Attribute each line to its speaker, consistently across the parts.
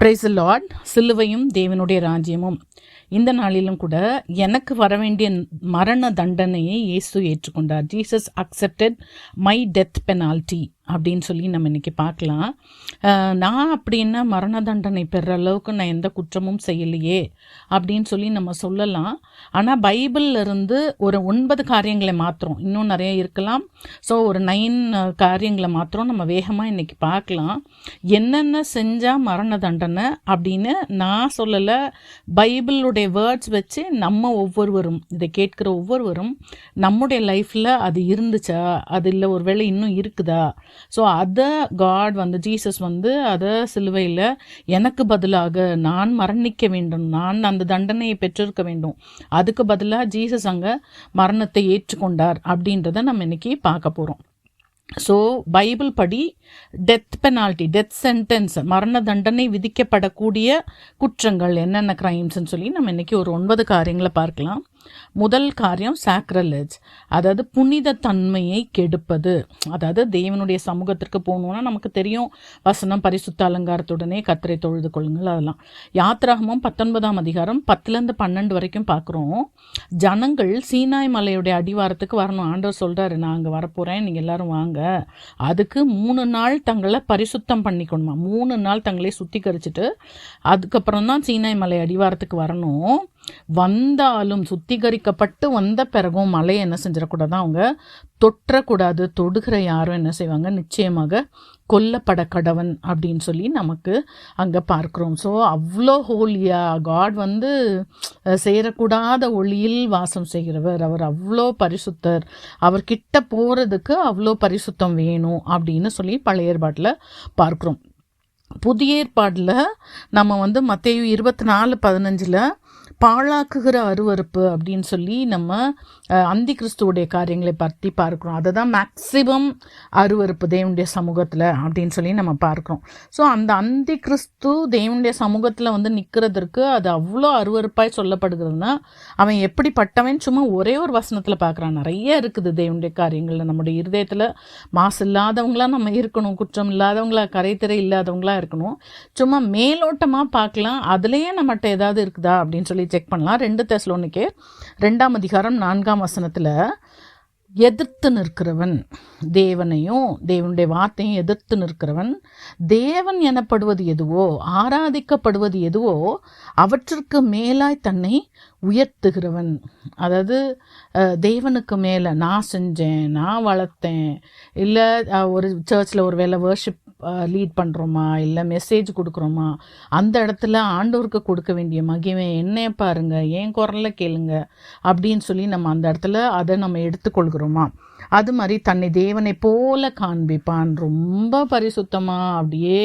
Speaker 1: price Lord சிலுவையும் தேவனுடைய ராஜ்யமும் இந்த நாளிலும் கூட எனக்கு வர வேண்டிய மரண தண்டனையை இயேசு ஏற்றுக்கொண்டார் Jesus accepted my death penalty அப்படின்னு சொல்லி நம்ம இன்றைக்கி பார்க்கலாம் நான் அப்படின்னா மரண தண்டனை பெற அளவுக்கு நான் எந்த குற்றமும் செய்யலையே அப்படின்னு சொல்லி நம்ம சொல்லலாம் ஆனால் இருந்து ஒரு ஒன்பது காரியங்களை மாத்திரம் இன்னும் நிறைய இருக்கலாம் ஸோ ஒரு நைன் காரியங்களை மாத்திரம் நம்ம வேகமாக இன்றைக்கி பார்க்கலாம் என்னென்ன செஞ்சால் மரண தண்டனை அப்படின்னு நான் சொல்லலை பைபிளுடைய வேர்ட்ஸ் வச்சு நம்ம ஒவ்வொருவரும் இதை கேட்குற ஒவ்வொருவரும் நம்முடைய லைஃப்பில் அது இருந்துச்சா அது இல்லை ஒரு இன்னும் இருக்குதா ஸோ அதை காட் வந்து ஜீசஸ் வந்து அதை சிலுவையில் எனக்கு பதிலாக நான் மரணிக்க வேண்டும் நான் அந்த தண்டனையை பெற்றிருக்க வேண்டும் அதுக்கு பதிலாக ஜீசஸ் அங்கே மரணத்தை ஏற்றுக்கொண்டார் அப்படின்றத நம்ம இன்னைக்கு பார்க்க போகிறோம் ஸோ பைபிள் படி டெத் பெனால்ட்டி டெத் சென்டென்ஸ் மரண தண்டனை விதிக்கப்படக்கூடிய குற்றங்கள் என்னென்ன கிரைம்ஸ்ன்னு சொல்லி நம்ம இன்றைக்கி ஒரு ஒன்பது காரியங்களை பார்க்கலாம் முதல் காரியம் சாக்ரலெஜ் அதாவது புனித தன்மையை கெடுப்பது அதாவது தேவனுடைய சமூகத்திற்கு போகணுன்னா நமக்கு தெரியும் வசனம் பரிசுத்த அலங்காரத்துடனே கத்திரை தொழுது கொள்ளுங்கள் அதெல்லாம் யாத்ராகமும் பத்தொன்பதாம் அதிகாரம் பத்துலேருந்து பன்னெண்டு வரைக்கும் பார்க்குறோம் ஜனங்கள் சீனாய் மலையுடைய அடிவாரத்துக்கு வரணும் ஆண்டவர் சொல்கிறாரு நான் அங்கே வரப்போகிறேன் நீங்கள் எல்லோரும் வாங்க அதுக்கு மூணு நாள் தங்களை பரிசுத்தம் பண்ணிக்கணுமா மூணு நாள் தங்களை சுத்திகரிச்சுட்டு அதுக்கப்புறம் தான் சீனாய் மலை அடிவாரத்துக்கு வரணும் வந்தாலும் சுத்திகரிக்கப்பட்டு வந்த பிறகும் மலையை என்ன செஞ்சிடக்கூடாது அவங்க தொற்றக்கூடாது தொடுகிற யாரும் என்ன செய்வாங்க நிச்சயமாக கொல்லப்பட கடவன் அப்படின்னு சொல்லி நமக்கு அங்கே பார்க்குறோம் ஸோ அவ்வளோ ஹோலியா காட் வந்து சேரக்கூடாத ஒளியில் வாசம் செய்கிறவர் அவர் அவ்வளோ பரிசுத்தர் அவர்கிட்ட போகிறதுக்கு அவ்வளோ பரிசுத்தம் வேணும் அப்படின்னு சொல்லி பழைய ஏற்பாட்டில் பார்க்குறோம் புதிய ஏற்பாடில் நம்ம வந்து மற்ற இருபத்தி நாலு பதினஞ்சில் பாழாக்குகிற அருவறுப்பு அப்படின்னு சொல்லி நம்ம அந்தி கிறிஸ்துவோடைய காரியங்களை பற்றி பார்க்குறோம் அதை தான் மேக்சிமம் அருவறுப்பு தேவனுடைய சமூகத்தில் அப்படின்னு சொல்லி நம்ம பார்க்குறோம் ஸோ அந்த அந்தி கிறிஸ்து தேவனுடைய சமூகத்தில் வந்து நிற்கிறதற்கு அது அவ்வளோ அருவறுப்பாய் சொல்லப்படுகிறதுனா அவன் எப்படிப்பட்டவன் சும்மா ஒரே ஒரு வசனத்தில் பார்க்குறான் நிறைய இருக்குது தேவனுடைய காரியங்களில் நம்முடைய இருதயத்தில் மாசு இல்லாதவங்களாக நம்ம இருக்கணும் குற்றம் இல்லாதவங்களா கரைத்திரை இல்லாதவங்களாக இருக்கணும் சும்மா மேலோட்டமாக பார்க்கலாம் அதுலேயே நம்மகிட்ட ஏதாவது இருக்குதா அப்படின்னு சொல்லி செக் பண்ணலாம் ரெண்டு தெசலோனிக்கே ரெண்டாம் அதிகாரம் நான்காம் வசனத்தில் எதிர்த்து நிற்கிறவன் தேவனையும் தேவனுடைய வார்த்தையும் எதிர்த்து நிற்கிறவன் தேவன் எனப்படுவது எதுவோ ஆராதிக்கப்படுவது எதுவோ அவற்றிற்கு மேலாய் தன்னை உயர்த்துகிறவன் அதாவது தேவனுக்கு மேலே நான் செஞ்சேன் நான் வளர்த்தேன் இல்லை ஒரு சர்ச்சில் ஒரு வேலை வேர்ஷிப் லீட் பண்ணுறோமா இல்லை மெசேஜ் கொடுக்குறோமா அந்த இடத்துல ஆண்டவருக்கு கொடுக்க வேண்டிய மகிமை என்ன பாருங்கள் ஏன் குரலில் கேளுங்க அப்படின்னு சொல்லி நம்ம அந்த இடத்துல அதை நம்ம எடுத்துக்கொள்கிறோமா அது மாதிரி தன்னை தேவனை போல காண்பிப்பான் ரொம்ப பரிசுத்தமாக அப்படியே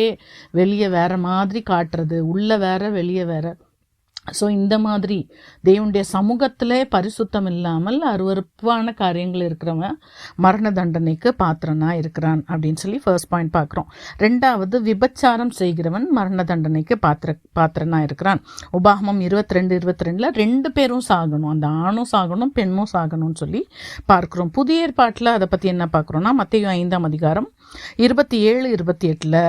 Speaker 1: வெளியே வேறு மாதிரி காட்டுறது உள்ளே வேற வெளியே வேற ஸோ இந்த மாதிரி தேவனுடைய சமூகத்தில் பரிசுத்தம் இல்லாமல் அருவறுப்பான காரியங்கள் இருக்கிறவன் மரண தண்டனைக்கு பாத்திரனாக இருக்கிறான் அப்படின்னு சொல்லி ஃபர்ஸ்ட் பாயிண்ட் பார்க்குறோம் ரெண்டாவது விபச்சாரம் செய்கிறவன் மரண தண்டனைக்கு பாத்திர பாத்திரனாக இருக்கிறான் உபாகமம் இருபத்தி ரெண்டு இருபத்தி ரெண்டில் ரெண்டு பேரும் சாகணும் அந்த ஆணும் சாகணும் பெண்ணும் சாகணும்னு சொல்லி பார்க்குறோம் புதிய ஏற்பாட்டில் அதை பற்றி என்ன பார்க்குறோன்னா மத்திய ஐந்தாம் அதிகாரம் இருபத்தி ஏழு இருபத்தி எட்டில்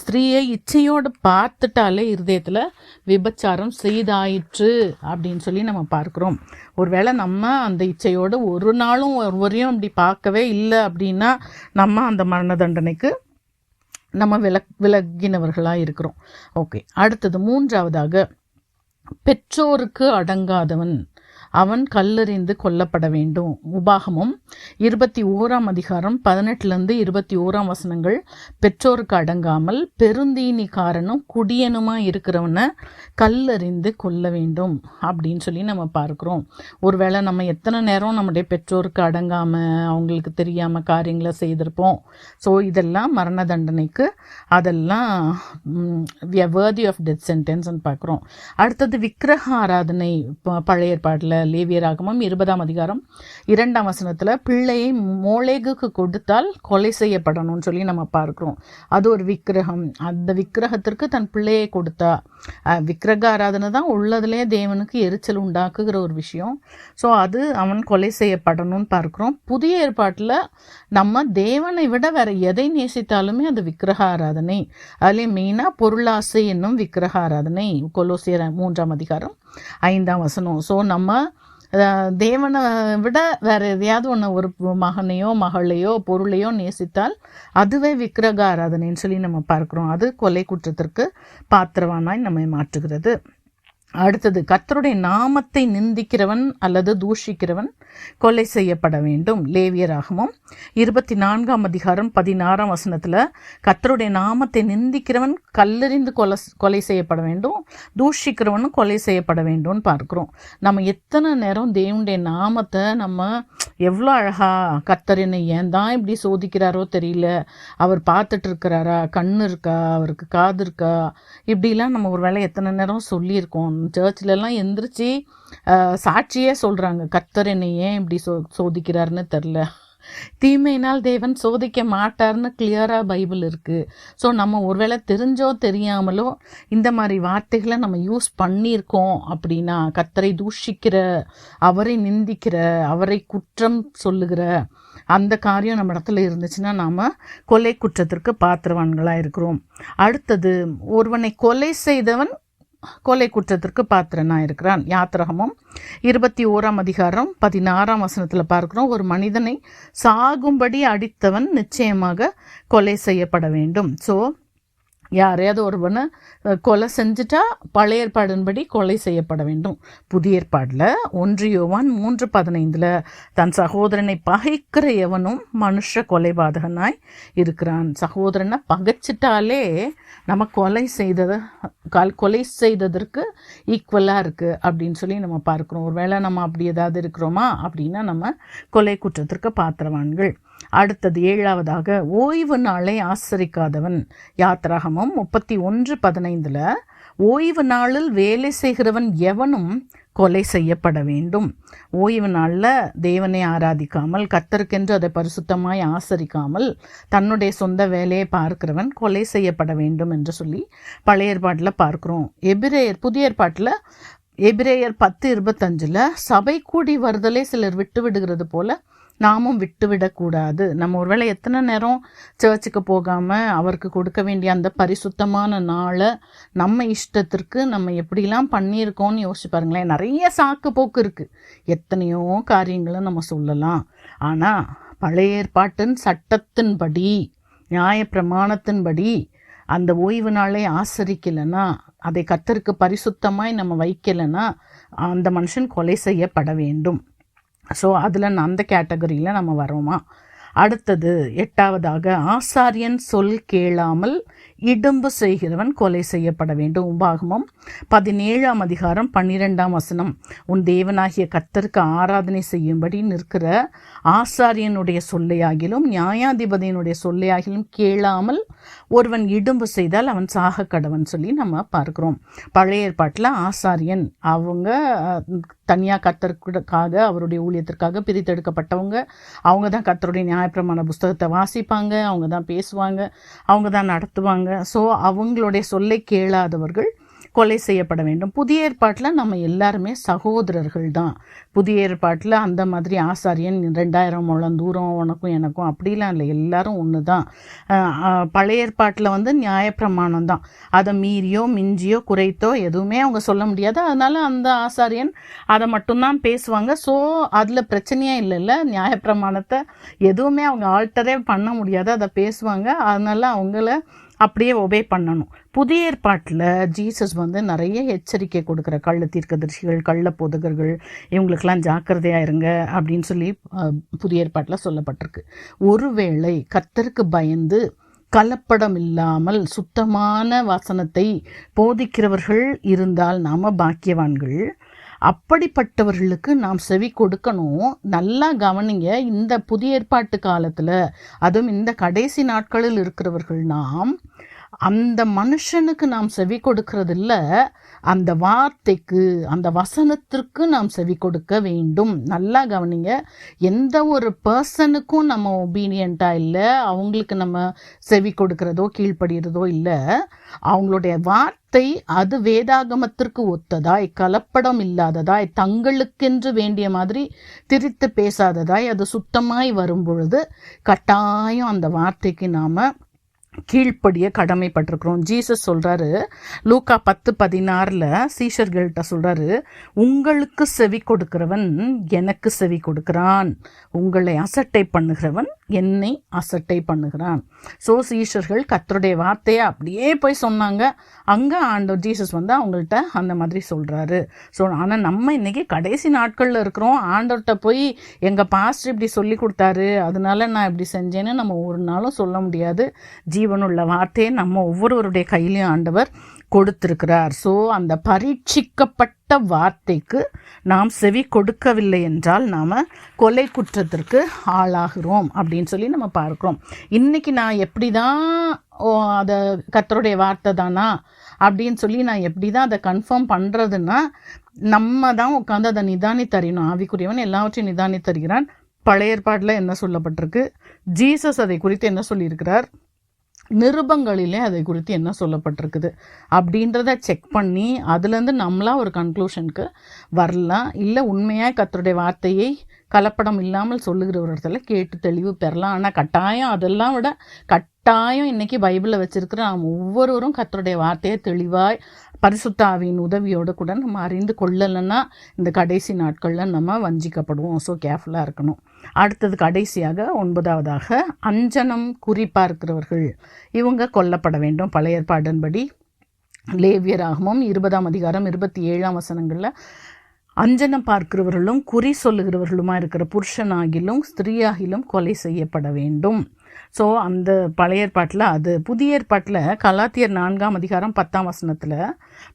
Speaker 1: ஸ்திரீயை இச்சையோடு பார்த்துட்டாலே இருதயத்தில் விபச்சாரம் செய்தாயிற்று அப்படின்னு சொல்லி நம்ம பார்க்குறோம் ஒருவேளை நம்ம அந்த இச்சையோடு ஒரு நாளும் ஒருவரையும் அப்படி பார்க்கவே இல்லை அப்படின்னா நம்ம அந்த மரண தண்டனைக்கு நம்ம விலக் விலகினவர்களாக இருக்கிறோம் ஓகே அடுத்தது மூன்றாவதாக பெற்றோருக்கு அடங்காதவன் அவன் கல்லறிந்து கொல்லப்பட வேண்டும் உபாகமும் இருபத்தி ஓராம் அதிகாரம் பதினெட்டுலேருந்து இருபத்தி ஓராம் வசனங்கள் பெற்றோருக்கு அடங்காமல் பெருந்தீனி காரணம் குடியனுமாக இருக்கிறவனை கல்லறிந்து கொல்ல வேண்டும் அப்படின்னு சொல்லி நம்ம பார்க்குறோம் ஒருவேளை நம்ம எத்தனை நேரம் நம்முடைய பெற்றோருக்கு அடங்காமல் அவங்களுக்கு தெரியாமல் காரியங்களை செய்திருப்போம் ஸோ இதெல்லாம் மரண தண்டனைக்கு அதெல்லாம் வேர்தி ஆஃப் டெத் சென்டென்ஸ்ன்னு பார்க்குறோம் அடுத்தது விக்கிரக ஆராதனை பழைய ஏற்பாட்டில் லேவியராகமம் இருபதாம் அதிகாரம் இரண்டாம் வசனத்தில் பிள்ளையை மோளேகுக்கு கொடுத்தால் கொலை செய்யப்படணும்னு சொல்லி நம்ம பார்க்குறோம் அது ஒரு விக்கிரகம் அந்த விக்கிரகத்திற்கு தன் பிள்ளையை கொடுத்தா விக்கிரக ஆராதனை தான் உள்ளதுலேயே தேவனுக்கு எரிச்சல் உண்டாக்குகிற ஒரு விஷயம் ஸோ அது அவன் கொலை செய்யப்படணும்னு பார்க்குறோம் புதிய ஏற்பாட்டில் நம்ம தேவனை விட வேற எதை நேசித்தாலுமே அது விக்கிரக ஆராதனை அதுலேயும் மெயினாக பொருளாசை என்னும் விக்கிரக ஆராதனை கொலோசியர் மூன்றாம் அதிகாரம் ஐந்தாம் வசனம் ஸோ நம்ம தேவனை விட வேறு எதையாவது ஒன்று ஒரு மகனையோ மகளையோ பொருளையோ நேசித்தால் அதுவே விக்கிரக ஆராதனைன்னு சொல்லி நம்ம பார்க்குறோம் அது கொலை குற்றத்திற்கு பாத்திரவானாய் நம்மை மாற்றுகிறது அடுத்தது கத்தருடைய நாமத்தை நிந்திக்கிறவன் அல்லது தூஷிக்கிறவன் கொலை செய்யப்பட வேண்டும் லேவியராகவும் இருபத்தி நான்காம் அதிகாரம் பதினாறாம் வசனத்தில் கத்தருடைய நாமத்தை நிந்திக்கிறவன் கல்லறிந்து கொலை கொலை செய்யப்பட வேண்டும் தூஷிக்கிறவனும் கொலை செய்யப்பட வேண்டும்னு பார்க்குறோம் நம்ம எத்தனை நேரம் தேவனுடைய நாமத்தை நம்ம எவ்வளோ அழகா கத்தர் ஏன் தான் இப்படி சோதிக்கிறாரோ தெரியல அவர் பார்த்துட்டு இருக்கிறாரா கண் இருக்கா அவருக்கு காது இருக்கா இப்படிலாம் நம்ம ஒரு வேலை எத்தனை நேரம் சொல்லியிருக்கோம் சர்ச்சிலலாம் எந்திரிச்சு சாட்சியே சொல்கிறாங்க கர்த்தர் என்னை ஏன் இப்படி சோ சோதிக்கிறாருன்னு தெரில தீமையினால் தேவன் சோதிக்க மாட்டார்னு கிளியராக பைபிள் இருக்குது ஸோ நம்ம ஒருவேளை தெரிஞ்சோ தெரியாமலோ இந்த மாதிரி வார்த்தைகளை நம்ம யூஸ் பண்ணியிருக்கோம் அப்படின்னா கத்தரை தூஷிக்கிற அவரை நிந்திக்கிற அவரை குற்றம் சொல்லுகிற அந்த காரியம் நம்ம இடத்துல இருந்துச்சுன்னா நாம் கொலை குற்றத்திற்கு பாத்திரவான்களாக இருக்கிறோம் அடுத்தது ஒருவனை கொலை செய்தவன் கொலை குற்றத்திற்கு பாத்திரனாக இருக்கிறான் யாத்திரகமும் இருபத்தி ஓராம் அதிகாரம் பதினாறாம் வசனத்தில் பார்க்குறோம் ஒரு மனிதனை சாகும்படி அடித்தவன் நிச்சயமாக கொலை செய்யப்பட வேண்டும் ஸோ யாரையாவது ஒருவனை கொலை செஞ்சுட்டா பழைய ஏற்பாடின்படி கொலை செய்யப்பட வேண்டும் புதிய ஏற்பாடில் ஒன்று யோவான் மூன்று பதினைந்தில் தன் சகோதரனை பகைக்கிற எவனும் மனுஷ கொலைபாதகனாய் இருக்கிறான் சகோதரனை பகைச்சிட்டாலே நம்ம கொலை செய்ததை கால் கொலை செய்ததற்கு ஈக்குவலாக இருக்குது அப்படின்னு சொல்லி நம்ம பார்க்குறோம் ஒருவேளை நம்ம அப்படி ஏதாவது இருக்கிறோமா அப்படின்னா நம்ம கொலை குற்றத்திற்கு பாத்திரவான்கள் அடுத்தது ஏழாவதாக ஓய்வு நாளை ஆசரிக்காதவன் யாத்திராகமும் முப்பத்தி ஒன்று பதினைந்தில் ஓய்வு நாளில் வேலை செய்கிறவன் எவனும் கொலை செய்யப்பட வேண்டும் ஓய்வு நாளில் தேவனை ஆராதிக்காமல் கத்தருக்கென்று அதை பரிசுத்தமாய் ஆசரிக்காமல் தன்னுடைய சொந்த வேலையை பார்க்கிறவன் கொலை செய்யப்பட வேண்டும் என்று சொல்லி பழைய ஏற்பாட்டில் பார்க்குறோம் எபிரேயர் புதிய ஏற்பாட்டில் எபிரேயர் பத்து இருபத்தஞ்சில் சபை கூடி வருதலே சிலர் விட்டு விடுகிறது போல நாமும் விட்டுவிடக்கூடாது நம்ம ஒருவேளை எத்தனை நேரம் சர்ச்சுக்கு போகாமல் அவருக்கு கொடுக்க வேண்டிய அந்த பரிசுத்தமான நாளை நம்ம இஷ்டத்திற்கு நம்ம எப்படிலாம் பண்ணியிருக்கோம்னு யோசிச்சு பாருங்களேன் நிறைய சாக்கு போக்கு இருக்குது எத்தனையோ காரியங்களை நம்ம சொல்லலாம் ஆனால் பழைய ஏற்பாட்டின் சட்டத்தின்படி நியாய அந்த ஓய்வு நாளை ஆசரிக்கலைன்னா அதை கத்தருக்கு பரிசுத்தமாய் நம்ம வைக்கலைன்னா அந்த மனுஷன் கொலை செய்யப்பட வேண்டும் ஸோ அதில் அந்த கேட்டகரியில் நம்ம வரோமா அடுத்தது எட்டாவதாக ஆசாரியன் சொல் கேளாமல் இடும்பு செய்கிறவன் கொலை செய்யப்பட வேண்டும் உபாகமம் பதினேழாம் அதிகாரம் பன்னிரெண்டாம் வசனம் உன் தேவனாகிய கர்த்தருக்கு ஆராதனை செய்யும்படி நிற்கிற ஆசாரியனுடைய சொல்லையாகிலும் நியாயாதிபதியினுடைய சொல்லையாகிலும் கேளாமல் ஒருவன் இடும்பு செய்தால் அவன் சாக கடவன் சொல்லி நம்ம பார்க்குறோம் பழைய ஏற்பாட்டில் ஆசாரியன் அவங்க தனியாக கத்தருக்காக அவருடைய ஊழியத்திற்காக பிரித்தெடுக்கப்பட்டவங்க அவங்க தான் கர்த்தருடைய நியாயப்பிரமான புஸ்தகத்தை வாசிப்பாங்க அவங்க தான் பேசுவாங்க அவங்க தான் நடத்துவாங்க செய்கிறாங்க ஸோ அவங்களுடைய சொல்லை கேளாதவர்கள் கொலை செய்யப்பட வேண்டும் புதிய ஏற்பாட்டில் நம்ம எல்லாருமே சகோதரர்கள் தான் புதிய ஏற்பாட்டில் அந்த மாதிரி ஆசாரியன் ரெண்டாயிரம் மூலம் தூரம் உனக்கும் எனக்கும் அப்படிலாம் இல்லை எல்லாரும் ஒன்று தான் பழைய ஏற்பாட்டில் வந்து நியாயப்பிரமாணம் தான் அதை மீறியோ மிஞ்சியோ குறைத்தோ எதுவுமே அவங்க சொல்ல முடியாது அதனால் அந்த ஆசாரியன் அதை மட்டும்தான் பேசுவாங்க ஸோ அதில் பிரச்சனையே இல்லைல்ல நியாயப்பிரமாணத்தை எதுவுமே அவங்க ஆல்டரே பண்ண முடியாது அதை பேசுவாங்க அதனால் அவங்கள அப்படியே ஒபே பண்ணணும் புதிய ஏற்பாட்டில் ஜீசஸ் வந்து நிறைய எச்சரிக்கை கொடுக்குற கள்ள தீர்க்கதரிசிகள் கள்ள போதகர்கள் இவங்களுக்கெல்லாம் ஜாக்கிரதையாக இருங்க அப்படின்னு சொல்லி புதிய ஏற்பாட்டில் சொல்லப்பட்டிருக்கு ஒருவேளை கத்தருக்கு பயந்து கலப்படம் இல்லாமல் சுத்தமான வாசனத்தை போதிக்கிறவர்கள் இருந்தால் நாம் பாக்கியவான்கள் அப்படிப்பட்டவர்களுக்கு நாம் செவி கொடுக்கணும் நல்லா கவனிங்க இந்த புதிய ஏற்பாட்டு காலத்தில் அதுவும் இந்த கடைசி நாட்களில் இருக்கிறவர்கள் நாம் அந்த மனுஷனுக்கு நாம் செவி கொடுக்கறதில்ல அந்த வார்த்தைக்கு அந்த வசனத்திற்கு நாம் செவி கொடுக்க வேண்டும் நல்லா கவனிங்க எந்த ஒரு பர்சனுக்கும் நம்ம ஒபீனியண்ட்டாக இல்லை அவங்களுக்கு நம்ம செவி கொடுக்கிறதோ கீழ்ப்படுகிறதோ இல்லை அவங்களுடைய வார்த்தை அது வேதாகமத்திற்கு ஒத்ததாய் கலப்படம் இல்லாததாய் தங்களுக்கென்று வேண்டிய மாதிரி திரித்து பேசாததாய் அது சுத்தமாய் வரும் பொழுது கட்டாயம் அந்த வார்த்தைக்கு நாம் கீழ்ப்படிய கடமைப்பட்டிருக்கிறோம் ஜீசஸ் சொல்கிறாரு லூக்கா பத்து பதினாறில் சீஷர்கள்ட்ட சொல்கிறாரு உங்களுக்கு செவி கொடுக்கிறவன் எனக்கு செவி கொடுக்கிறான் உங்களை அசட்டை பண்ணுகிறவன் என்னை அசட்டை பண்ணுகிறான் ஸோ சீஷர்கள் கத்தருடைய வார்த்தையை அப்படியே போய் சொன்னாங்க அங்கே ஆண்டவர் ஜீசஸ் வந்து அவங்கள்ட்ட அந்த மாதிரி சொல்கிறாரு ஸோ ஆனால் நம்ம இன்றைக்கி கடைசி நாட்களில் இருக்கிறோம் ஆண்டவர்கிட்ட போய் எங்கள் பாஸ்டர் இப்படி சொல்லி கொடுத்தாரு அதனால நான் இப்படி செஞ்சேன்னு நம்ம ஒரு நாளும் சொல்ல முடியாது ஜீவனுள்ள வார்த்தையை நம்ம ஒவ்வொருவருடைய கையிலையும் ஆண்டவர் கொடுத்திருக்கிறார் ஸோ அந்த பரீட்சிக்கப்பட்ட வார்த்தைக்கு நாம் செவி கொடுக்கவில்லை என்றால் நாம் கொலை குற்றத்திற்கு ஆளாகிறோம் அப்படின்னு சொல்லி நம்ம பார்க்குறோம் இன்றைக்கி நான் எப்படி தான் ஓ அதை கத்தருடைய வார்த்தை தானா அப்படின்னு சொல்லி நான் எப்படி தான் அதை கன்ஃபார்ம் பண்ணுறதுன்னா நம்ம தான் உட்காந்து அதை நிதானித்தறியணும் ஆவிக்குரியவன் எல்லாவற்றையும் நிதானித்தருகிறான் பழைய ஏற்பாட்டில் என்ன சொல்லப்பட்டிருக்கு ஜீசஸ் அதை குறித்து என்ன சொல்லியிருக்கிறார் நிருபங்களிலே அதை குறித்து என்ன சொல்லப்பட்டிருக்குது அப்படின்றத செக் பண்ணி அதுலேருந்து நம்மளாக ஒரு கன்க்ளூஷனுக்கு வரலாம் இல்லை உண்மையாக கத்தருடைய வார்த்தையை கலப்படம் இல்லாமல் சொல்லுகிற ஒரு இடத்துல கேட்டு தெளிவு பெறலாம் ஆனால் கட்டாயம் அதெல்லாம் விட கட்டாயம் இன்றைக்கி பைபிளில் வச்சுருக்கிற நாம் ஒவ்வொருவரும் கத்தருடைய வார்த்தையை தெளிவாய் பரிசுத்தாவின் உதவியோடு கூட நம்ம அறிந்து கொள்ளலைன்னா இந்த கடைசி நாட்களில் நம்ம வஞ்சிக்கப்படுவோம் ஸோ கேர்ஃபுல்லாக இருக்கணும் அடுத்தது கடைசியாக ஒன்பதாவதாக அஞ்சனம் குறிப்பார்க்கிறவர்கள் இவங்க கொல்லப்பட வேண்டும் பழைய ஏற்பாடன்படி லேவியராகமும் இருபதாம் அதிகாரம் இருபத்தி ஏழாம் வசனங்களில் அஞ்சனம் பார்க்கிறவர்களும் குறி சொல்லுகிறவர்களுமா இருக்கிற புருஷனாகிலும் ஸ்திரீயாகிலும் கொலை செய்யப்பட வேண்டும் ஸோ அந்த பழைய ஏற்பாட்டில் அது புதிய ஏற்பாட்டில் கலாத்தியர் நான்காம் அதிகாரம் பத்தாம் வசனத்தில்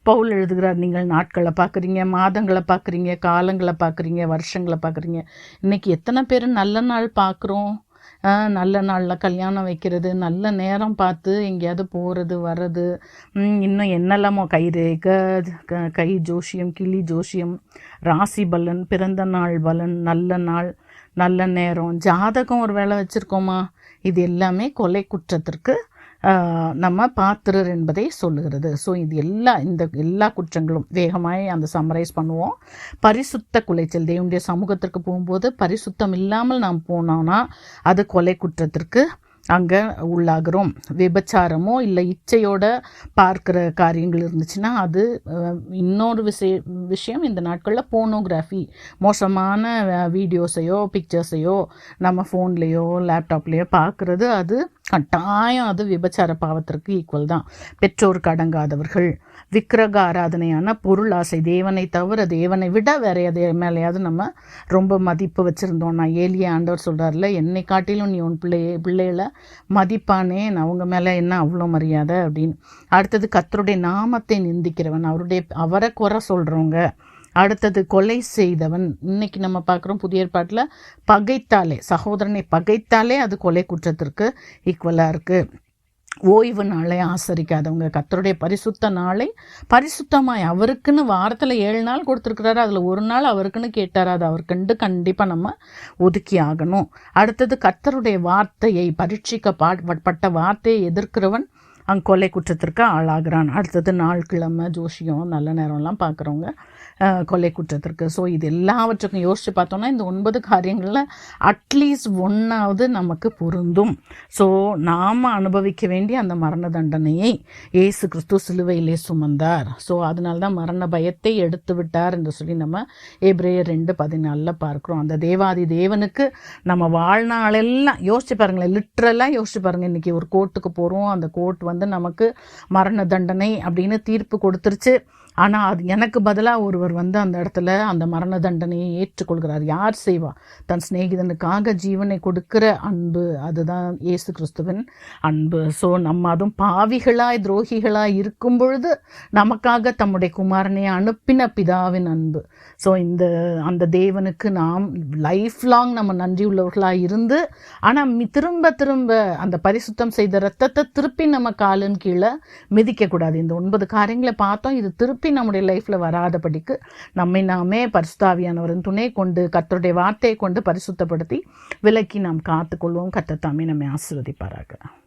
Speaker 1: பவுல் எழுதுகிறார் நீங்கள் நாட்களை பார்க்குறீங்க மாதங்களை பார்க்குறீங்க காலங்களை பார்க்குறீங்க வருஷங்களை பார்க்குறீங்க இன்றைக்கி எத்தனை பேர் நல்ல நாள் பார்க்குறோம் நல்ல நாளில் கல்யாணம் வைக்கிறது நல்ல நேரம் பார்த்து எங்கேயாவது போகிறது வர்றது இன்னும் என்னெல்லாமோ கைரேக கை ஜோஷியம் கிளி ஜோஷியம் ராசி பலன் பிறந்த நாள் பலன் நல்ல நாள் நல்ல நேரம் ஜாதகம் ஒரு வேலை வச்சுருக்கோமா இது எல்லாமே கொலை குற்றத்திற்கு நம்ம பாத்திரர் என்பதை சொல்லுகிறது ஸோ இது எல்லா இந்த எல்லா குற்றங்களும் வேகமாக அந்த சம்மரைஸ் பண்ணுவோம் பரிசுத்த குலைச்சல் தேவனுடைய சமூகத்திற்கு போகும்போது பரிசுத்தம் இல்லாமல் நாம் போனோம்னா அது கொலை குற்றத்திற்கு அங்கே உள்ளாகிறோம் விபச்சாரமோ இல்லை இச்சையோட பார்க்குற காரியங்கள் இருந்துச்சுன்னா அது இன்னொரு விஷய விஷயம் இந்த நாட்களில் போனோகிராஃபி மோசமான வீடியோஸையோ பிக்சர்ஸையோ நம்ம ஃபோன்லேயோ லேப்டாப்லேயோ பார்க்குறது அது கட்டாயம் அது விபச்சார பாவத்திற்கு ஈக்குவல் தான் பெற்றோருக்கு அடங்காதவர்கள் விக்கிரக ஆராதனையான பொருள் ஆசை தேவனை தவிர தேவனை விட வேற எதை மேலேயாவது நம்ம ரொம்ப மதிப்பு வச்சுருந்தோம் நான் ஏலிய ஆண்டவர் சொல்கிறார்ல என்னை காட்டிலும் நீ உன் பிள்ளை மதிப்பானே நான் அவங்க மேலே என்ன அவ்வளோ மரியாதை அப்படின்னு அடுத்தது கத்தருடைய நாமத்தை நிந்திக்கிறவன் அவருடைய அவரை குறை சொல்கிறவங்க அடுத்தது கொலை செய்தவன் இன்னைக்கு நம்ம பார்க்குறோம் புதிய ஏற்பாட்டில் பகைத்தாலே சகோதரனை பகைத்தாலே அது கொலை குற்றத்திற்கு ஈக்குவலாக இருக்குது ஓய்வு நாளை ஆசரிக்காதவங்க கத்தருடைய பரிசுத்த நாளை பரிசுத்தமாய் அவருக்குன்னு வாரத்தில் ஏழு நாள் கொடுத்துருக்குறாரு அதில் ஒரு நாள் அவருக்குன்னு கேட்டார் அது அவருக்குண்டு கண்டிப்பாக நம்ம ஒதுக்கி ஆகணும் அடுத்தது கத்தருடைய வார்த்தையை பரீட்சிக்க பாட்பட்ட பட்ட வார்த்தையை எதிர்க்கிறவன் அங்கே கொலை குற்றத்திற்கு ஆளாகிறான் அடுத்தது நாள் கிழமை ஜோஷியம் நல்ல நேரம்லாம் பார்க்குறவங்க கொலை குற்றத்திற்கு ஸோ இது எல்லாவற்றுக்கும் யோசித்து பார்த்தோன்னா இந்த ஒன்பது காரியங்களில் அட்லீஸ்ட் ஒன்றாவது நமக்கு பொருந்தும் ஸோ நாம் அனுபவிக்க வேண்டிய அந்த மரண தண்டனையை ஏசு கிறிஸ்து சிலுவையிலே சுமந்தார் ஸோ அதனால தான் மரண பயத்தை எடுத்து விட்டார் என்று சொல்லி நம்ம ஏப்ரேயர் ரெண்டு பதினாலில் பார்க்குறோம் அந்த தேவாதி தேவனுக்கு நம்ம வாழ்நாளெல்லாம் யோசிச்சு பாருங்களேன் லிட்ரலாக யோசிச்சு பாருங்கள் இன்றைக்கி ஒரு கோர்ட்டுக்கு போகிறோம் அந்த கோர்ட் வந்து வந்து நமக்கு மரண தண்டனை அப்படின்னு தீர்ப்பு கொடுத்துருச்சு ஆனால் அது எனக்கு பதிலாக ஒருவர் வந்து அந்த இடத்துல அந்த மரண தண்டனையை ஏற்றுக்கொள்கிறார் யார் செய்வா தன் சிநேகிதனுக்காக ஜீவனை கொடுக்கிற அன்பு அதுதான் இயேசு கிறிஸ்துவின் அன்பு ஸோ நம்ம அதுவும் பாவிகளாய் துரோகிகளாய் இருக்கும் பொழுது நமக்காக தம்முடைய குமாரனை அனுப்பின பிதாவின் அன்பு ஸோ இந்த அந்த தேவனுக்கு நாம் லைஃப் லாங் நம்ம நன்றி உள்ளவர்களாக இருந்து ஆனால் திரும்ப திரும்ப அந்த பரிசுத்தம் செய்த ரத்தத்தை திருப்பி நம்ம காலின் கீழே மிதிக்கக்கூடாது இந்த ஒன்பது காரியங்களை பார்த்தோம் இது திருப்பி திருப்பி நம்முடைய லைஃப்பில் வராதபடிக்கு நம்மை நாமே பரிசுத்தாவியானவரின் துணை கொண்டு கத்தருடைய வார்த்தையை கொண்டு பரிசுத்தப்படுத்தி விலக்கி நாம் காத்துக்கொள்வோம் கத்தத்தாமே நம்மை ஆசீர்வதிப்பாராக